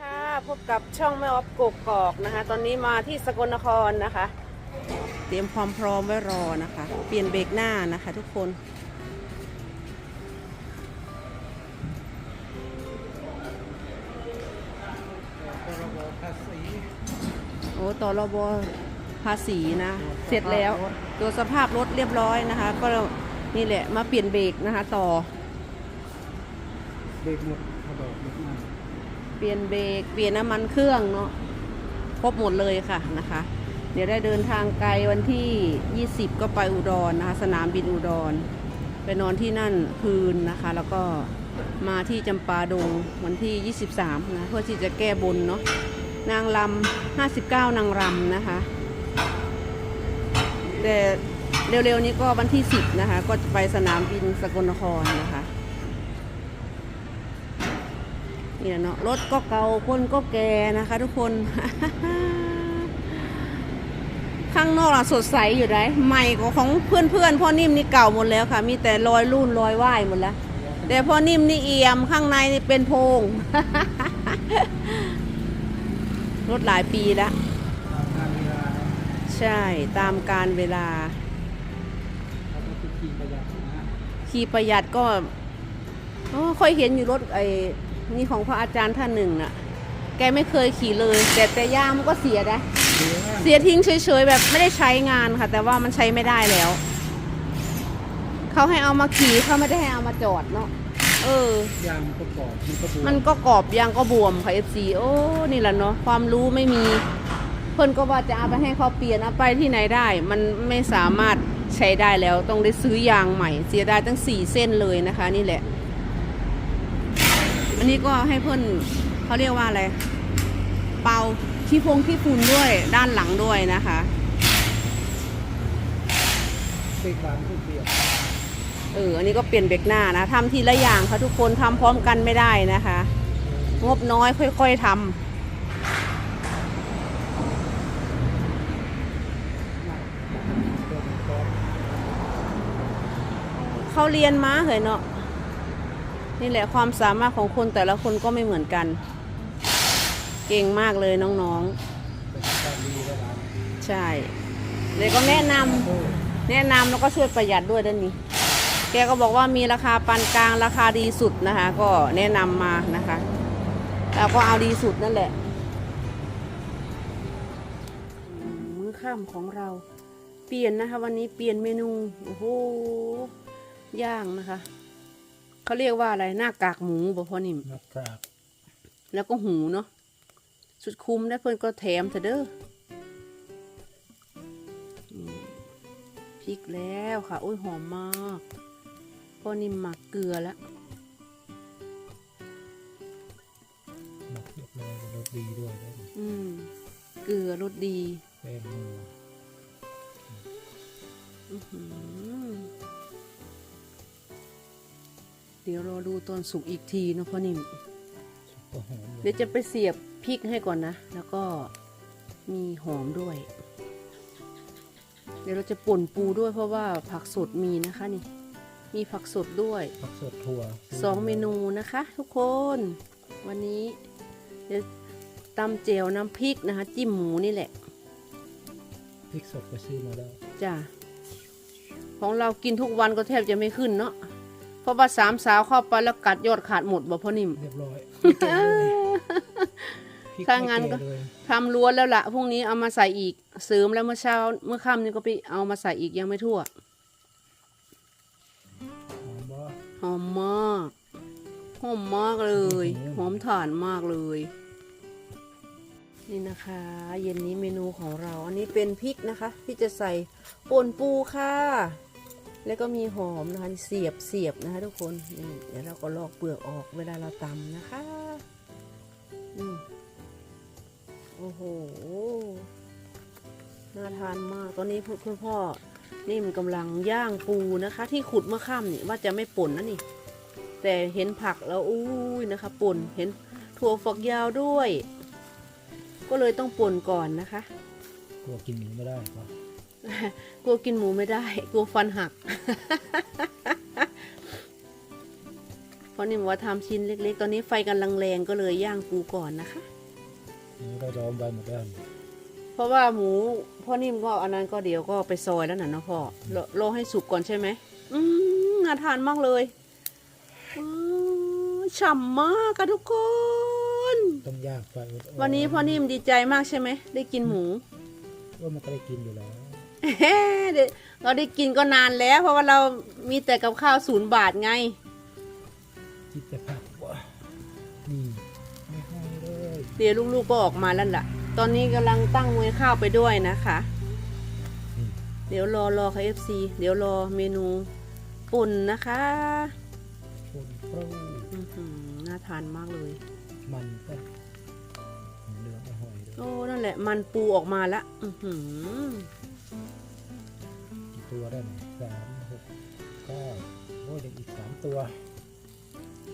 ค่ะพบกับช่องแม่ออฟกกอกนะคะ ตอนนี้มาที่สกลนครนะคะ เตรียมความพร้อมไว้รอนะคะ เปลี่ยนเบรกหน้านะคะ ทุกคน โอ้ต่อรบภาษีนะ เสร็จแล้วตัวสภาพรถเรียบร้อยนะคะ ก็นี่แหละมาเปลี่ยนเบรกนะคะ ต่อเบรกหมดพรบเบรกหน้า เปลี่ยนเบรกเปลี่ยนน้ำมันเครื่องเนาะครบหมดเลยค่ะนะคะ เดี๋ยวได้เดินทางไกลวันที่ 20 ก็ไปอุดรนะคะ สนามบินอุดร ไปนอนที่นั่นคืนนะคะ แล้วก็มาที่จำปาดงวันที่ 23 นะเพื่อที่จะแก้บนเนาะนางลำ59 นางรำนะคะ แต่เร็วๆนี้ก็วันที่ 10 นะคะ ก็จะไปสนามบินสกลนครนะคะ นี่แหละเนาะรถก็เก่าคนก็แก่นะคะ ทุกคน ข้างนอกอะสดใสอยู่ไหนใหม่กว่าของเพื่อนๆพ่อนิ่มนี่เก่าหมดแล้วค่ะ มีแต่รอยรุ่นรอยว่ายหมดแล้วแต่พ่อนิ่มนี่เอี่ยมข้างในนี่เป็นโพรงรถหลายปีแล้วตามการเวลาใช่ตามการเวลาเราต้องคิดขี่ประหยัดนะขี่ประหยัดก็โอ้ค่อยเห็นอยู่รถไอ้ นี่ของพระอาจารย์ท่านหนึ่งน่ะ แกไม่เคยขี่เลย แต่แต่ยางมันก็เสียนะเสียเสียทิ้งเฉยๆแบบไม่ได้ใช้งานค่ะ แต่ว่ามันใช้ไม่ได้แล้ว เขาให้เอามาขี่เขาไม่ได้ให้เอามาจอดเนาะเออยางมันก็กรอบมันก็บวมมันก็กรอบยางก็บวมค่ะ FC โอ้นี่แหละเนาะความรู้ไม่มี เพิ่นก็ว่าจะเอาไปให้เขาเปลี่ยนเอาไปที่ไหนได้ มันไม่สามารถใช้ได้แล้วต้องได้ซื้อยางใหม่ เสียดายตั้งสี่เส้นเลยนะคะ นี่แหละอั นนี้ก็ให้เพิ่นเขาเรียกว่าอะไร เป่าขี้พงขี้ฝุ่นด้วยด้านหลังด้วยนะคะเบรกบานก็เปลี่ยนเอออันนี้ก็เปลี่ยนเบรกหน้านะทำทีละอย่างค่ะทุกคนทำพร้อมกันไม่ได้นะคะ งบน้อยค่อย ๆทำเดินกรอบเขาเรียนมาเหรอเนาะ นี่แหละความสามารถของคนแต่ละคนก็ไม่เหมือนกัน เก่งมากเลยน้องๆ ใช่ เลยก็แนะนำแนะนำแล้วก็ช่วยประหยัดด้วยด้านนี้ แกก็บอกว่ามีราคาปานกลางราคาดีสุดนะคะ ก็แนะนำมานะคะเราก็เอาดีสุดนั่นแหละมมื้อค่ำของเราเปลี่ยนนะคะ วันนี้เปลี่ยนเมนู โอ้โห ย่างนะคะ เขาเรียกว่าอะไรหน้ากากหมูบ่พอนิ่มนะครับแล้วก็หูเนาะสุดคุ้มได้เพื่อนก็แถมเถอะเด้ออืมพริกแล้วค่ะโอ้ยหอมมากพอนิ่มหมักเกลือแล้วหมักเรียบร้อยรสดีด้วยได้อืมเกลือรสดีแป้งนัว เดี๋ยวรอดูตอนสุกอีกทีเนาะพ่อนิ่มซุปเปอร์หอมเลเดี๋ยยวจะไปเสียบพริกให้ก่อนนะ แล้วก็มีหอมด้วย เดี๋ยวเราจะป่นปูด้วยเพราะว่าผักสดมีนะคะนี่ มีผักสดด้วย ผักสดถั่วสองเมนูนะคะ ทุกคน วันนี้เดี๋ยวตำเจวน้ำพริกนะคะ จิ้มหมูนี่แหละ พริกสดก็ซื้อมาแล้วจ้ะของเรากินทุกวันก็แทบจะไม่ขึ้นเนาะ เพราะว่าสามสาวเข้าไปแล้วกัดยอดขาดหมดบ่พ่อนิ่ม เรียบร้อยไม่แก่เลยพริกถ้างั้นก็ ไม่แเลยทำล้วนแล้วละพรุ่งนี้เอามาใส่อีกเสริมแล้วเมื่อเช้าเมื่อค่ำนี่ก็ไปเอามาใส่อีกยังไม่ทั่วหอมบ่หอมมากหอมมากเลยอื้อหือหอมถ่านมากเลย นี่นะคะ เย็นนี้เมนูของเรา อันนี้เป็นพริกนะคะ ที่จะใส่ป่นปูค่ะ แล้วก็มีหอมนะคะเสียบเสียบนะคะทุกคนนี่เดี๋ยวเราก็ลอกเปลือกออกเวลาเราตำนะคะอืมโอ้โหน่าทานมากตอนนี้คุณพ่อนี่มันกำลังย่างปูนะคะ ที่ขุดเมื่อค่ำนี่ว่าจะไม่ป่นนะนี่ แต่เห็นผักแล้วอุ้ยนะคะ ป่นเห็นถั่วฝักยาวด้วย ก็เลยต้องป่นก่อนนะคะกลัวกินไม่ได้ครับ กลัวกินหมูไม่ได้ กลัวฟันหัก เพราะนี่บอกว่าทำชิ้นเล็ก ๆ ตอนนี้ไฟกำลังแรงก็เลยย่างปูก่อนนะคะนี่ก็ย้อมใบหมดแล้วเพราะว่าหมูพ่อนิ่มก็อันนั้นก็เดี๋ยวก็ไปซอยแล้วนะเนาะพ่อรอรอให้สุกก่อนใช่ไหมอืมน่าทานมากเลยอื้อฉ่ำมากค่ะทุกคนต้องย่างไฟอ่อๆวันนี้พ่อนิ่มดีใจมากใช่ไหม ได้กินหมู ว่ามันก็ได้กินอยู่แล้ว เฮ้เดี๋ยวเราได้กินก็นานแล้ว เพราะว่าเรามีแต่กับข้าวศูนย์บาทไงจิตจะผักวะนี่ไม่ให้เลยเดี๋ยวลูกๆก็ออกมาแล้วล่ะ ตอนนี้กำลังตั้งมวยข้าวไปด้วยนะคะนี่เดี๋ยวรอรอค่ะ FC เดี๋ยวรอเมนูปุ่นนะคะคนโปรอื้อหือน่าทานมากเลย มันก็เนื้อไม่ห่อยเลยโอ้นั่นแหละ มันปูออกมาละอือหือกี่ ตัวได้ไหมสามหกเก้าโอ้ยเด็กอีกสามตัว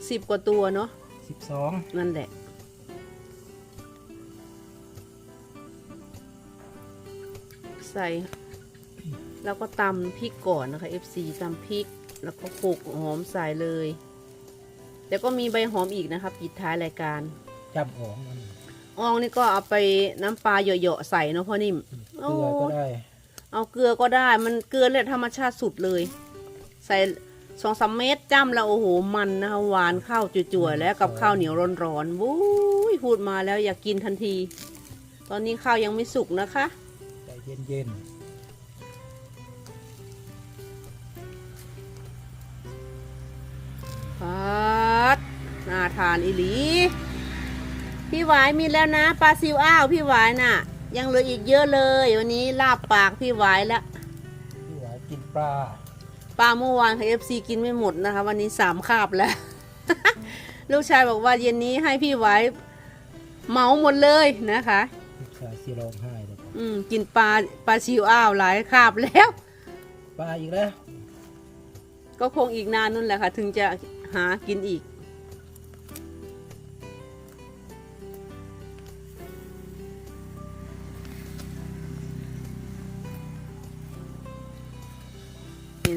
สิบกว่าตัวเนาะสิบสองนั่นแหละ ใส่แล้วก็ตำพริกก่อนนะคะ FC ตำพริกแล้วก็โขลกหอมใส่เลย แล้วก็มีใบหอมอีกนะคะปิดท้ายรายการจำของมันอองนี่ก็เอาไปน้ำปลาเหยาะๆใส่เนาะพ่อนิ่มเกลือก็ได้ เอาเกลือก็ได้ มันเกลือเนี่ยธรรมชาติสุดเลย ใส่สองสามเม็ดจ้ำแล้วโอ้โหมันนะคะหวานข้าวจั่วๆแล้วกับข้าวเหนียวร้อนๆวุ้ยพูดมาแล้วอยากกินทันที ตอนนี้ข้าวยังไม่สุกนะคะใจเย็นพัดน่าทานอีหลี พี่หวายมีแล้วนะปลาซิวอ้าว พี่หวายน่ะ ยังเหลืออีกเยอะเลย วันนี้ลาบปากพี่หวายแล้วๆพี่หวายกินปลาปลาเมื่อวานค่ะเอฟซีกินไม่หมดนะคะ วันนี้สามคาบแล้ว ลูกชายบอกว่าเย็นนี้ให้พี่ไว้เหมาหมดเลยนะคะลูกชายสีร้องไห้เลยอืมกินปลาปลาชิวอ้าวหลายคาบแล้ว ปลาอีกแล้ว ก็คงอีกนานนั่นแหละค่ะ ถึงจะหากินอีก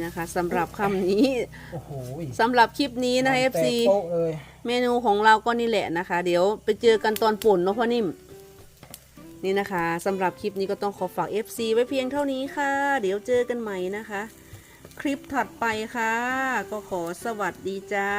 นี่นะคะสำหรับคำนี้โอ้โหสำหรับคลิปนี้นะคะมันแตก FC โป๊ะเลยเมนูของเราก็นี่แหละนะคะ เดี๋ยวไปเจอกันตอนป่นเนาะพ่อนิ่ม นี่นะคะสำหรับคลิปนี้ก็ต้องขอฝาก FC ไว้เพียงเท่านี้ค่ะ เดี๋ยวเจอกันใหม่นะคะ คลิปถัดไปค่ะ ก็ขอสวัสดีจ้า